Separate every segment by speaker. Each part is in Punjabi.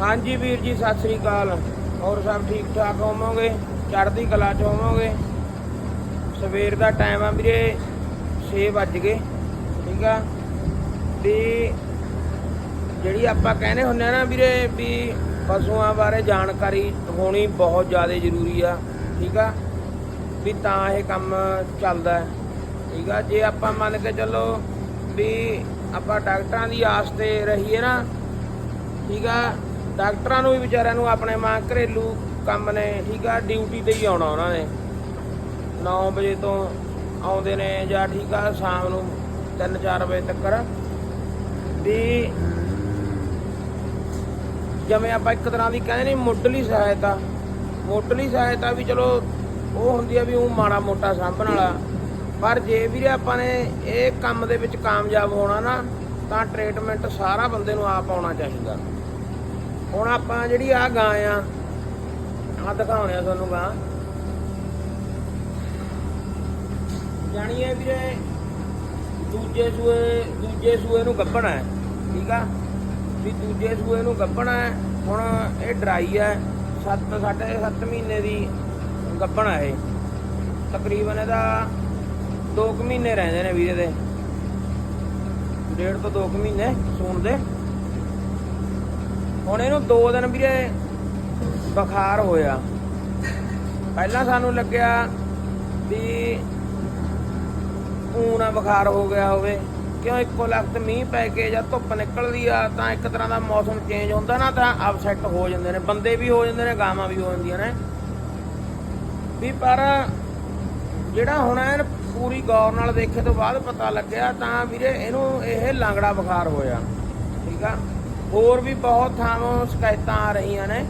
Speaker 1: ਹਾਂਜੀ ਵੀਰ ਜੀ, ਸਤਿ ਸ੍ਰੀ ਅਕਾਲ। ਹੋਰ ਸਭ ਠੀਕ ਠਾਕ ਹੋਵੋਗੇ? ਚੜ੍ਹਦੀ ਕਲਾ ਚ ਹੋਵੋਗੇ? ਸਵੇਰ ਦਾ ਟਾਈਮ ਆ ਵੀਰੇ 6 ਵੱਜ ਗਏ, ਠੀਕ ਆ? ਵੀ ਜਿਹੜੀ ਆਪਾਂ ਕਹਿੰਦੇ ਹੁੰਦੇ ਆ ਨਾ ਵੀਰੇ ਵੀ ਪਸ਼ੂਆਂ ਬਾਰੇ ਜਾਣਕਾਰੀ ਹੋਣੀ ਬਹੁਤ ਜ਼ਿਆਦਾ ਜ਼ਰੂਰੀ ਆ, ਠੀਕ ਆ? ਵੀ ਤਾਂ ਇਹ ਕੰਮ ਚੱਲਦਾ ਠੀਕ ਆ? ਜੇ ਆਪਾਂ ਮੰਨ ਕੇ ਚੱਲੋ ਵੀ ਆਪਾਂ ਡਾਕਟਰਾਂ ਦੀ ਆਸ ਤੇ ਰਹੀਏ ਨਾ, ਠੀਕ ਆ? ਡਾਕਟਰਾਂ ਨੂੰ ਵੀ ਵਿਚਾਰਿਆਂ ਨੂੰ ਆਪਣੇ ਮਾਂ ਘਰੇਲੂ ਕੰਮ ਨੇ ਠੀਕ ਆ, ਡਿਊਟੀ ਤੇ ਹੀ ਆਉਣਾ ਉਹਨਾਂ ਨੇ। 9 ਵਜੇ ਤੋਂ ਆਉਂਦੇ ਨੇ ਜਾਂ ਠੀਕ ਆ, ਸ਼ਾਮ ਨੂੰ 3-4 ਵਜੇ ਤੱਕ ਵੀ ਜਿਵੇਂ ਆਪਾਂ ਇੱਕ ਤਰ੍ਹਾਂ ਦੀ ਕਹਿੰਦੇ ਨਹੀਂ ਮੁੱਢਲੀ ਸਹਾਇਤਾ ਮੁੱਢਲੀ ਸਹਾਇਤਾ ਵੀ ਚਲੋ ਉਹ ਹੁੰਦੀ ਆ ਵੀ ਉਹ ਮਾੜਾ ਮੋਟਾ ਸਾਂਭਣ ਵਾਲਾ। ਪਰ ਜੇ ਵੀਰੇ ਆਪਾਂ ਨੇ ਇਹ ਕੰਮ ਦੇ ਵਿੱਚ ਕਾਮਯਾਬ ਹੋਣਾ ਨਾ, ਤਾਂ ਟ੍ਰੀਟਮੈਂਟ ਸਾਰਾ ਬੰਦੇ ਨੂੰ ਆਪ ਆਉਣਾ ਚਾਹੀਦਾ। ਹੁਣ ਆਪਾਂ ਜਿਹੜੀ ਆ ਗਾਂ ਆ ਆ ਦਿਖਾਉਣੇ ਆ ਤੁਹਾਨੂੰ ਗਾਂ। ਜਾਣੀ ਹੈ ਵੀਰੇ, ਦੂਜੇ ਸੂਏ ਦੂਜੇ ਸੂਏ ਨੂੰ ਗੱਭਣਾ ਹੈ, ਠੀਕ ਆ? ਵੀ ਦੂਜੇ ਸੂਏ ਨੂੰ ਗੱਭਣਾ ਹੈ, ਹੁਣ ਇਹ ਡਰਾਈ ਹੈ 7 ਸਾਢੇ 7 ਮਹੀਨੇ ਦੀ ਗੱਭਣਾ ਇਹ। ਤਕਰੀਬਨ ਇਹਦਾ 2 ਮਹੀਨੇ ਰਹਿੰਦੇ ਨੇ ਵੀਰੇ ਦੇ। ਡੇਢ ਤੋਂ 2 ਮਹੀਨੇ, ਸੂਣ ਦੇ। ਹੁਣ ਇਹਨੂੰ 2 ਦਿਨ ਵੀਰੇ ਬੁਖਾਰ ਹੋਇਆ। ਪਹਿਲਾਂ ਸਾਨੂੰ ਲੱਗਿਆ ਵੀ ਊਣਾ ਬੁਖਾਰ ਹੋ ਗਿਆ ਹੋਵੇ। ਕਿਉਂ ਇੱਕੋ ਲਖਤ ਮੀਂਹ ਪੈ ਕੇ ਜਾਂ ਧੁੱਪ ਨਿਕਲਦੀ ਆ, ਤਾਂ ਇੱਕ ਤਰ੍ਹਾਂ ਦਾ ਮੌਸਮ ਚੇਂਜ ਹੁੰਦਾ ਨਾ, ਤਾਂ ਅਪਸੈਟ ਹੋ ਜਾਂਦੇ ਨੇ। ਬੰਦੇ ਵੀ ਹੋ ਜਾਂਦੇ ਨੇ, ਗਾਵਾਂ ਵੀ ਹੋ ਜਾਂਦੀਆਂ ਨੇ। ਵੀ ਪਰ ਜਿਹੜਾ ਹੁਣ ਐਨ ਪੂਰੀ ਗੌਰ ਨਾਲ ਦੇਖੇ ਤੋਂ ਬਾਅਦ ਪਤਾ ਲੱਗਿਆ ਤਾਂ ਵੀਰੇ ਇਹਨੂੰ ਇਹ ਲਾਂਗੜਾ ਬੁਖਾਰ ਹੋਇਆ। ਠੀਕ ਆ? ਹੋਰ ਵੀ ਬਹੁਤ ਥਾਵਾਂ ਸ਼ਿਕਾਇਤਾਂ ਆ ਰਹੀਆਂ ਨੇ।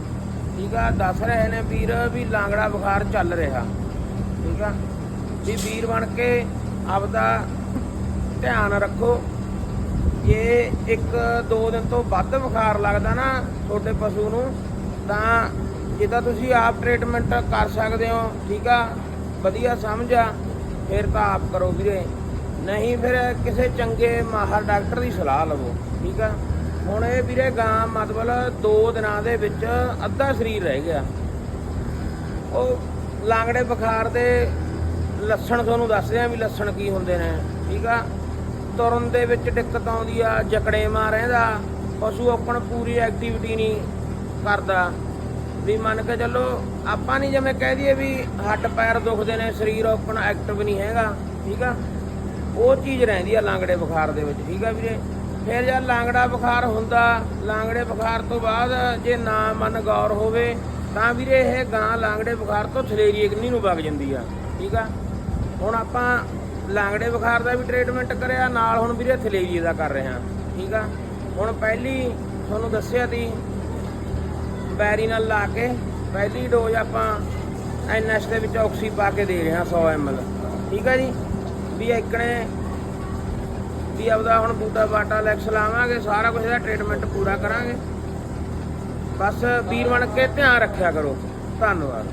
Speaker 1: ਠੀਕ ਆ, ਦੱਸ ਰਹੇ ਨੇ ਵੀਰ ਵੀ ਲਾਂਗੜਾ ਬੁਖਾਰ ਚੱਲ ਰਿਹਾ। ਠੀਕ ਆ, ਵੀ ਵੀਰ ਬਣ ਕੇ ਆਪਦਾ ਧਿਆਨ ਰੱਖੋ। ਜੇ ਇੱਕ ਦੋ ਦਿਨ ਤੋਂ ਵੱਧ ਬੁਖਾਰ ਲੱਗਦਾ ਨਾ ਤੁਹਾਡੇ ਪਸ਼ੂ ਨੂੰ, ਤਾਂ ਜੇ ਤਾਂ ਤੁਸੀਂ ਆਪ ਟ੍ਰੀਟਮੈਂਟ ਕਰ ਸਕਦੇ ਹੋ, ਠੀਕ ਆ, ਵਧੀਆ ਸਮਝ ਆ, ਫਿਰ ਤਾਂ ਆਪ ਕਰੋ ਵੀਰੇ। ਨਹੀਂ ਫਿਰ ਕਿਸੇ ਚੰਗੇ ਮਾਹਰ ਡਾਕਟਰ ਦੀ ਸਲਾਹ ਲਵੋ, ਠੀਕ ਆ। ਹੁਣ ਇਹ ਵੀਰੇ ਗਾਂ ਮਤਲਬ 2 ਦਿਨਾਂ ਦੇ ਵਿੱਚ ਅੱਧਾ ਸਰੀਰ ਰਹਿ ਗਿਆ। ਉਹ ਲਾਂਗੜੇ ਬੁਖਾਰ ਦੇ ਲੱਛਣ ਤੁਹਾਨੂੰ ਦੱਸਦੇ ਆ ਵੀ ਲੱਛਣ ਕੀ ਹੁੰਦੇ ਨੇ, ਠੀਕ ਆ? ਤੁਰਨ ਦੇ ਵਿੱਚ ਦਿੱਕਤ ਆਉਂਦੀ ਆ ਜਕੜੇਮਾ ਰਹਿੰਦਾ, ਪਸ਼ੂ ਆਪਣ ਪੂਰੀ ਐਕਟੀਵਿਟੀ ਨਹੀਂ ਕਰਦਾ। ਵੀ ਮੰਨ ਕੇ ਚੱਲੋ, ਆਪਾਂ ਨਹੀਂ ਜਿਵੇਂ ਕਹਿ ਦਈਏ ਵੀ ਹੱਡ ਪੈਰ ਦੁਖਦੇ ਨੇ, ਸਰੀਰ ਆਪਣਾ ਐਕਟਿਵ ਨਹੀਂ ਹੈਗਾ, ਠੀਕ ਆ? ਉਹ ਚੀਜ਼ ਰਹਿੰਦੀ ਆ ਲਾਂਗੜੇ ਬੁਖਾਰ ਦੇ ਵਿੱਚ, ਠੀਕ ਆ ਵੀਰੇ? ਫਿਰ ਜਦ ਲਾਂਗੜਾ ਬੁਖਾਰ ਹੁੰਦਾ, ਲਾਂਗੜੇ ਬੁਖਾਰ ਤੋਂ ਬਾਅਦ ਜੇ ਨਾ ਮਨ ਗੌਰ ਹੋਵੇ, ਤਾਂ ਵੀਰੇ ਇਹ ਗਾਂ ਲਾਂਗੜੇ ਬੁਖਾਰ ਤੋਂ ਥਲੇਰੀ ਕਿੰਨੀ ਨੂੰ ਵਗ ਜਾਂਦੀ ਆ, ਠੀਕ ਆ? ਹੁਣ ਆਪਾਂ ਲਾਂਗੜੇ ਬੁਖਾਰ ਦਾ ਵੀ ਟ੍ਰੀਟਮੈਂਟ ਕਰਿਆ, ਨਾਲ ਹੁਣ ਵੀਰੇ ਥਲੇਰੀ ਦਾ ਕਰ ਰਹੇ ਹਾਂ, ਠੀਕ ਆ? ਹੁਣ ਪਹਿਲੀ ਤੁਹਾਨੂੰ ਦੱਸਿਆ ਤੀ, ਬੈਰੀ ਨਾਲ ਲਾ ਕੇ ਪਹਿਲੀ ਡੋਜ਼ ਆਪਾਂ ਐਨਐਸ ਦੇ ਵਿੱਚ ਆਕਸੀ ਪਾ ਕੇ ਦੇ ਰਹੇ ਹਾਂ 100 ml ਠੀਕ ਆ ਜੀ? ਵੀ ਇਕਣੇ ਵੀ ਆਪਦਾ ਹੁਣ ਬੂਟਾ ਬਾਟਾ ਲੈਕਸ ਲਾਵਾਂਗੇ, ਸਾਰਾ ਕੁਝ ਇਹਦਾ ਟ੍ਰੀਟਮੈਂਟ ਪੂਰਾ ਕਰਾਂਗੇ। ਬਸ ਵੀਰ ਬਣ ਕੇ ਧਿਆਨ ਰੱਖਿਆ ਕਰੋ। ਧੰਨਵਾਦ।